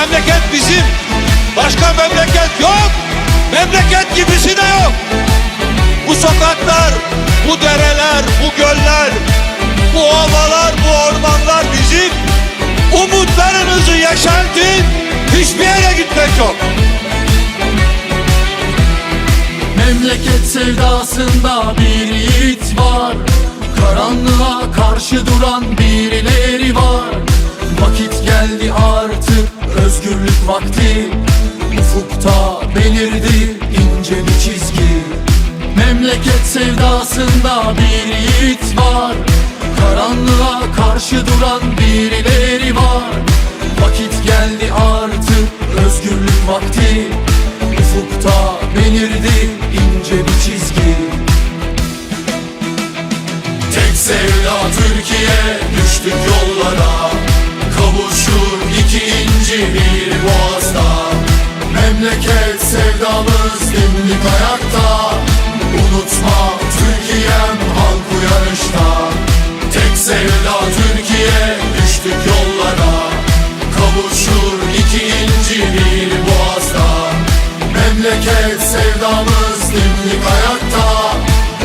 memleket bizim. Başka memleket yok. Memleket gibisi de yok. Bu sokaklar, bu dereler, bu göller, bu ovalar, bu ormanlar bizim. Umutlarınızı yaşartın. Hiçbir yere gitmek yok. Memleket sevdasında bir yiğit var Karanlığa karşı duran birileri var Vakit geldi artık özgürlük vakti Ufukta belirdi ince bir çizgi. Memleket sevdasında bir yiğit var Karanlığa karşı duran birileri var. Vakit geldi artık özgürlük vakti Ufukta belirdi ince bir çizgi. Tek sevda Türkiye düştük yollara Kavuşur iki inci bir boğazda Memleket sevdamız dimdik ayakta. Unutma Türkiye'm halk uyanışta Tek sevda Türkiye düştük yollara. Kavuşur iki inci bir boğazda. Memleket sevdamız dimdik ayakta.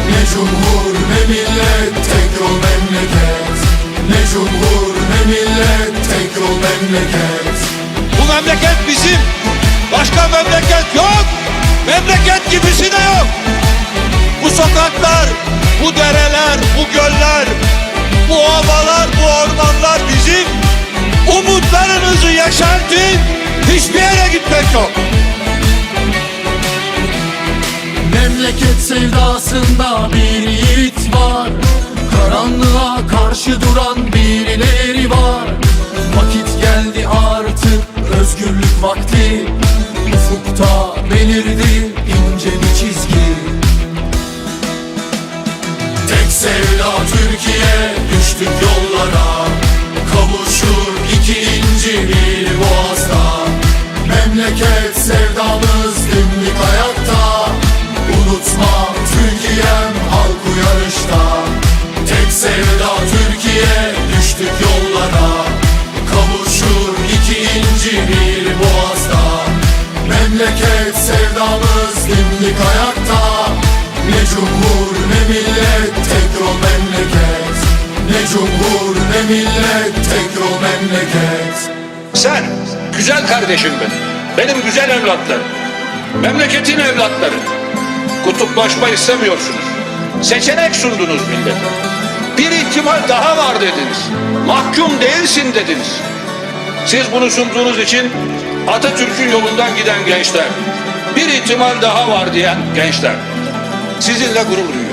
Ne cumhur ne millet tek yol memleket. Ne cumhur ne millet tek yol memleket Bu memleket bizim. Başka memleket yok. Memleket gibisi de yok. Bu sokaklar, bu dereler, bu göller, bu ovalar, bu ormanlar bizim. Umutlarınızı yaşartın. Hiçbir yere gitmek yok. Memleket sevdasında bir yiğit var Karanlığa karşı duran birileri var Ufukta belirdi ince bir çizgi. Tek sevda Türkiye düştük yollara Kavuşur iki inci bir boğazda. Memleket sevdamız dimdik ayakta memleket Sen güzel kardeşim benim. Benim güzel evlatlarım. Memleketin evlatları. Kutuplaşma istemiyorsunuz. Seçenek sundunuz millete. Bir ihtimal daha var dediniz. Mahkum değilsin dediniz. Siz bunu sunduğunuz için Atatürk'ün yolundan giden gençler, bir ihtimal daha var diyen gençler, sizinle gurur duyuyor.